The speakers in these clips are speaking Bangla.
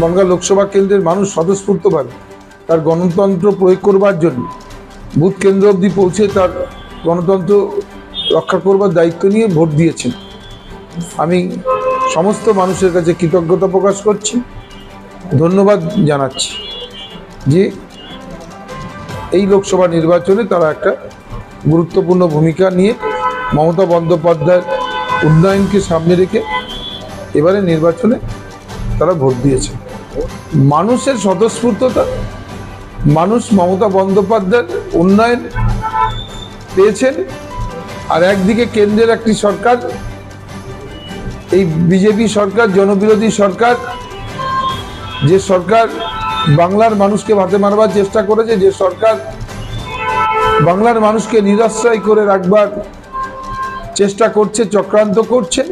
বনগাঁ লোকসভা কেন্দ্রের মানুষ স্বতঃস্ফূর্তভাবে তার গণতন্ত্র প্রয়োগ করবার জন্য বুথ কেন্দ্র অবধি পৌঁছে তার গণতন্ত্র রক্ষা করবার দায়িত্ব নিয়ে ভোট দিয়েছেন। আমি সমস্ত মানুষের কাছে কৃতজ্ঞতা প্রকাশ করছি, ধন্যবাদ জানাচ্ছি যে এই লোকসভা নির্বাচনে তারা একটা গুরুত্বপূর্ণ ভূমিকা নিয়ে মমতা বন্দ্যোপাধ্যায়ের উন্নয়নকে সামনে রেখে এবারে নির্বাচনে তারা ভোট দিয়েছে। মানুষের স্বতঃস্ফূর্ততা, মানুষ মমতা বন্দ্যোপাধ্যায়ের উন্নয়ন পেয়েছেন, আর একদিকে কেন্দ্রের একটি সরকার, এই বিজেপি সরকার, জনবিরোধী সরকার, যে সরকার বাংলার মানুষকে ভাতে মারবার চেষ্টা করেছে, যে সরকার বাংলার মানুষকে নিরাশ্রয় করে রাখবার চেষ্টা করছে, চক্রান্ত করছে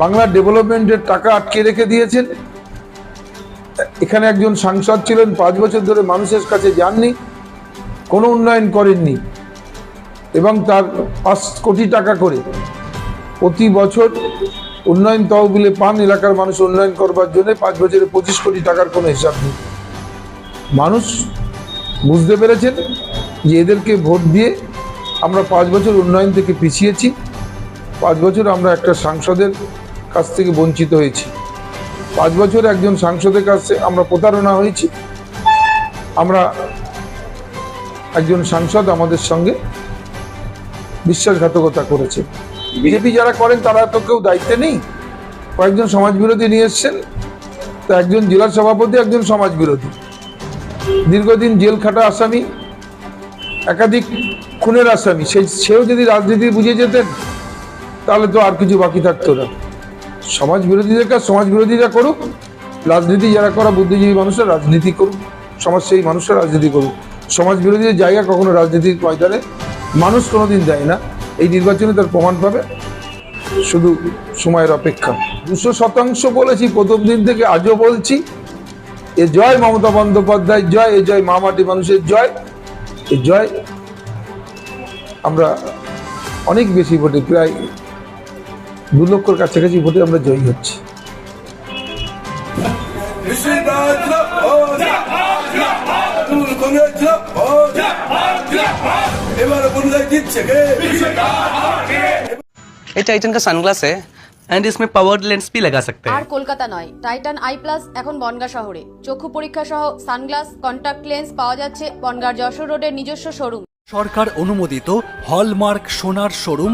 বাংলার ডেভেলপমেন্টের টাকা আটকে রেখে দিয়েছেন। এখানে একজন সাংসদ ছিলেন, পাঁচ বছর ধরে মানুষের কাছে যাননি, কোনো উন্নয়ন করেননি এবং তার পাঁচ কোটি টাকা করে প্রতি বছর উন্নয়ন তহবিলে পান এলাকার মানুষ উন্নয়ন করবার জন্য পাঁচ বছরে পঁচিশ কোটি টাকার কোনো হিসাব নেই। মানুষ বুঝতে পেরেছেন যে এদেরকে ভোট দিয়ে আমরা পাঁচ বছর উন্নয়ন থেকে পিছিয়েছি। পাঁচ বছর আমরা একটা সাংসদের কাছ থেকে বঞ্চিত হয়েছি। পাঁচ বছর একজন সাংসদের কাছে আমরা প্রতারণা হয়েছি। আমরা একজন সাংসদ আমাদের সঙ্গে বিশ্বাসঘাতকতা করেছে। বিজেপি যারা করেন, তারা তো কেউ দায়িত্বে নেই। কয়েকজন সমাজ বিরোধী নিয়ে এসছেন, তা একজন জেলা সভাপতি, একজন সমাজ বিরোধী দীর্ঘদিন জেল খাটা আসামি, একাধিক খুনের আসামি, সেই সেও যদি রাজনীতি বুঝে যেতেন, তাহলে তো আর কিছু বাকি থাকতো না। সমাজ বিরোধীদের কাজ সমাজ বিরোধীরা করুক, রাজনীতি যারা করা বুদ্ধিজীবী মানুষরা রাজনীতি করুক সমাজ সেই মানুষরা রাজনীতি করুক। সমাজ বিরোধীদের জায়গা কখনো রাজনীতির ময়দানে মানুষ কোনোদিন দেয় না। এই নির্বাচনে তার প্রমাণ পাবে। শুধু সময়ের অপেক্ষা। দুশো শতাংশ বলেছি, প্রথম দিন থেকে আজও বলছি, এ জয় মমতা বন্দ্যোপাধ্যায়, জয়, এ জয় মামাটি মানুষের জয়, এ জয়। আমরা অনেক বেশি ভোটে, প্রায় দু লক্ষর কাছাকাছি ভোটে আমরা জয়ী হচ্ছি বিশ্বনাথ তুল কংগ্রেস এবার বনগায় জিতছে কে ये टाइटन का सनग्लास है एंड इसमें पावर लेंस भी लगा सकते আর हैं কলকাতা নয় টাইটান আই প্লাস এখন বনগা শহরে চক্ষু পরীক্ষা সহ সানগ্লাস কন্টাক্ট লেন্স পাওয়া যাচ্ছে বনগার যশোর রোডের নিজস্ব শোরুম সরকার অনুমোদিত হলমার্ক সোনার শোরুম